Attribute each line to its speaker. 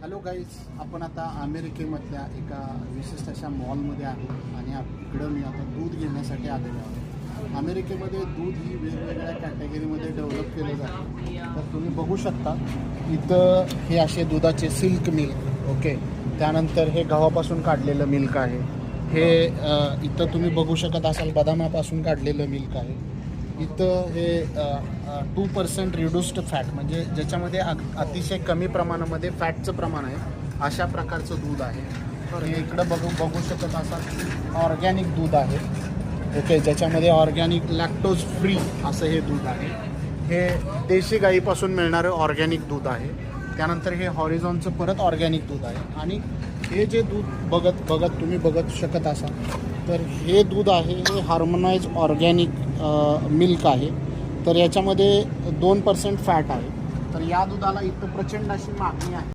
Speaker 1: Hello guys आपण आता अमेरिकेमधल्या एका विशिष्ट अशा मॉलमध्ये आहोत आणि इकडं मी आता दूध घेण्यासाठी आलेलो आहे. अमेरिकेमध्ये दूध ही वेगवेगळ्या कॅटेगरीमध्ये डेव्हलप केलं जातं. तर तुम्ही बघू शकता इथं हे असे दुधाचे सिल्क मिल्क ओके त्यानंतर हे गव्हापासून काढलेलं मिल्क आहे. हे इथं तुम्ही बघू शकत असाल बदामापासून काढलेलं मिल्क आहे. इथं हे टू पर्सेंट रिड्युस्ड फॅट म्हणजे ज्याच्यामध्ये अग- अतिशय कमी प्रमाणामध्ये फॅटचं प्रमाण आहे अशा प्रकारचं दूध आहे. हे इकडं बघू बघू शकत असाल ऑर्गॅनिक दूध आहे. ओके ज्याच्यामध्ये ऑर्गॅनिक लॅक्टोज फ्री असं हे दूध आहे. हे देशी गाईपासून मिळणारं ऑर्गॅनिक दूध आहे. त्यानंतर हे हॉरिझॉनचं परत ऑर्गॅनिक दूध आहे. आणि हे जे दूध बघत बघत तुम्ही बघत शकत असाल तर हे दूध आहे हे हार्मोनाइज ऑर्गॅनिक मिल्क आहे. तर याच्यामध्ये दोन पर्सेंट फॅट आहे. तर या दुधाला इथं प्रचंड अशी मागणी आहे.